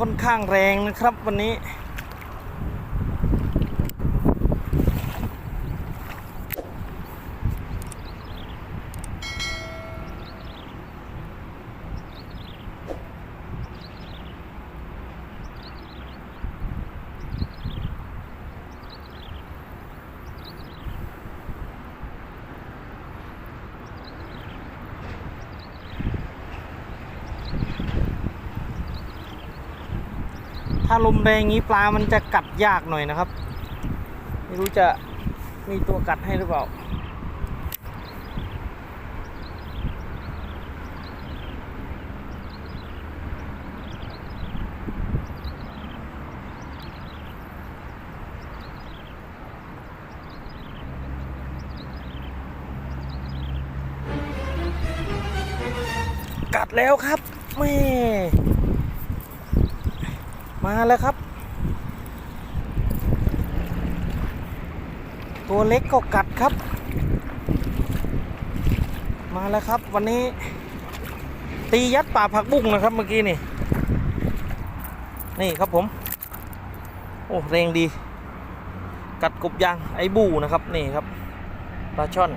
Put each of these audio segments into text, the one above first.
ค่อนข้างแรงนะครับวันนี้ ลมแรงงี้ปลามันจะกัดยากหน่อยนะครับ ไม่รู้จะมีตัวกัดให้หรือเปล่ากัดแล้วครับแม่ มาแล้วครับ ตัวเล็กก็กัดครับ มาแล้วครับ วันนี้ ตียัดป่าผักบุ้งนะครับเมื่อกี้นี่ นี่ครับผม โอ้แรงดี กัดกบยางไอ้บูนะครับนี่ครับปลาช่อน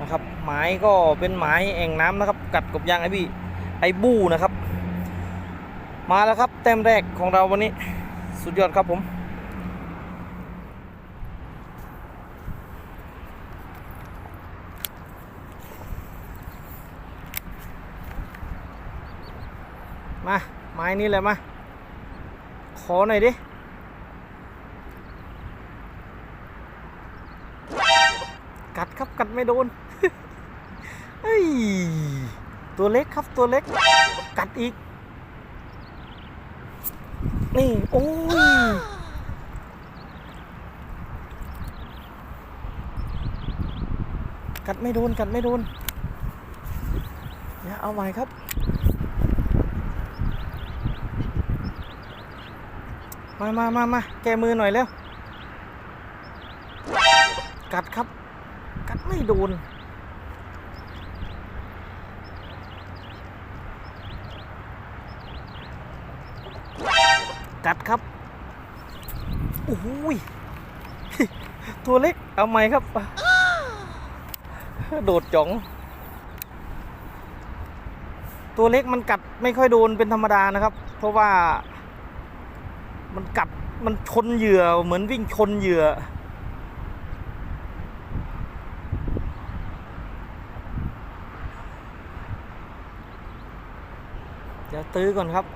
นะครับ หมายก็เป็นหมายแอ่งน้ำนะครับ กัดกบยางไอ้บี้ไอ้บูนะครับ มาแล้วครับแต้มแรกของเราวันนี้สุดยอดครับผมมาไม้นี้เลยมา ขอหน่อยดิ กัดครับกัดไม่โดนเฮ้ยตัวเล็กครับตัวเล็ก กัดอีก นี่ โอ้ยกัดไม่โดน กัดไม่โดนเนี่ยเอาใหม่ครับ มามามามาแกมือหน่อยเร็วกัดครับ กัดไม่โดน กัดครับโอ้โหยตัวเล็กเอาไหมครับ โดดจ่อง ตัวเล็กมันกัดไม่ค่อยโดนเป็นธรรมดานะครับ เพราะว่า มันกัดมันชนเหยื่อเหมือนวิ่งชนเหยื่อเดี๋ยวตื้อก่อนครับ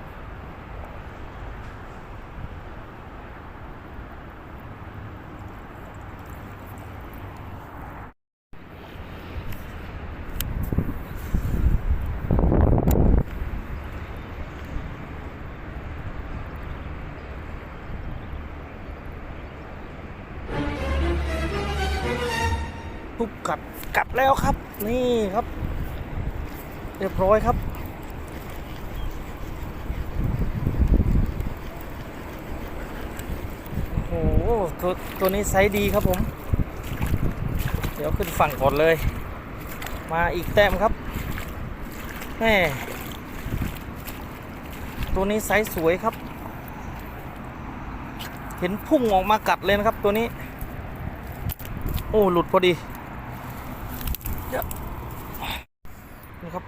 ปุ๊บกัดกัดแล้วครับ นี่ครับ เรียบร้อยครับ โอ้โหตัวตัวนี้ไซส์ดีครับผม เดี๋ยวขึ้นฝั่งก่อนเลย มาอีกแต้มครับแม่ตัวนี้ไซส์สวยครับ เห็นพุ่งออกมากัดเลยนะครับตัวนี้ โอ้ หลุดพอดีเดี๋ยวนี่ครับ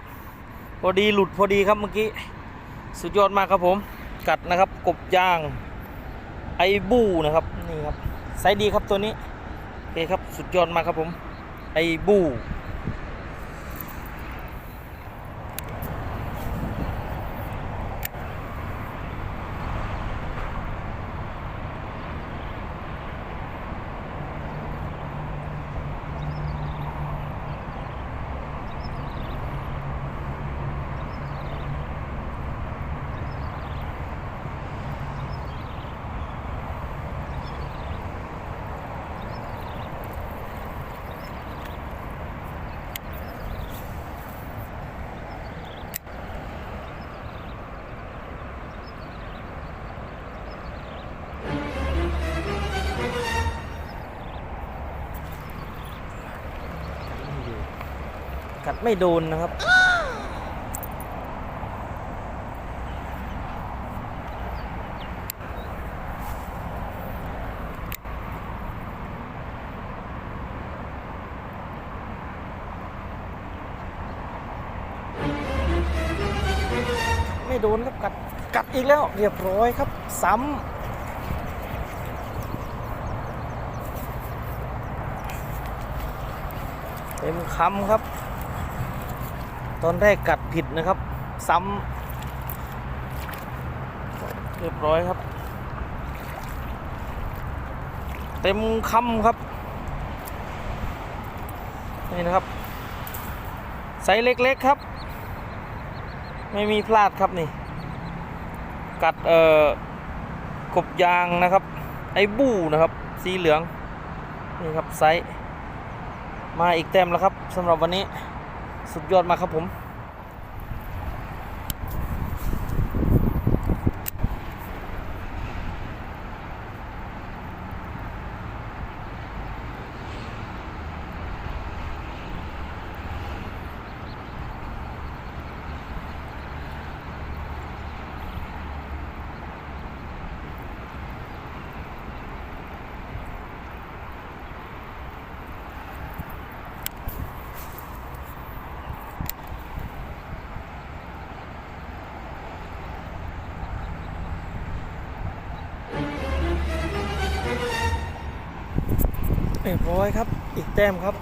พอดีหลุดพอดีครับเมื่อกี้ สุดยอดมากครับผม กัดนะครับกบยางไอบูนะครับนี่ครับไซส์ดีครับตัวนี้โอเคครับสุดยอดมากครับผมไอบู กัดไม่โดนนะครับไม่โดนครับกัดกัดอีกแล้วเรียบร้อยครับ ซ้ำเต็มคำครับ ตอนแรกกัดผิดนะครับ ซ้ำเรียบร้อยครับ เต็มคำครับ นี่นะครับไซส์เล็กๆครับ ไม่มีพลาดครับนี่ กัดเอ่อกบยางนะครับ ไอ้บู้นะครับ สีเหลือง นี่ครับไซส์มาอีกเต็มแล้วครับสำหรับวันนี้ สุดยอดมากครับผม เรียบร้อยครับ อีกแต้มครับ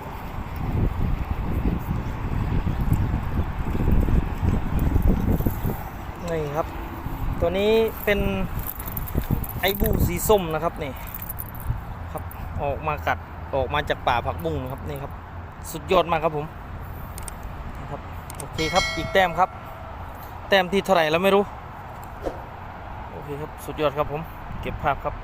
นี่ครับ ตัวนี้เป็นไอบูสีส้มนะครับนี่ครับออกมากัดออกมาจากป่าผักบุ้งครับนี่ครับ สุดยอดมากครับผมครับโอเคครับอีกแต้มครับ แต้มที่เท่าไหร่แล้วไม่รู้ โอเคครับ สุดยอดครับผม เก็บภาพครับ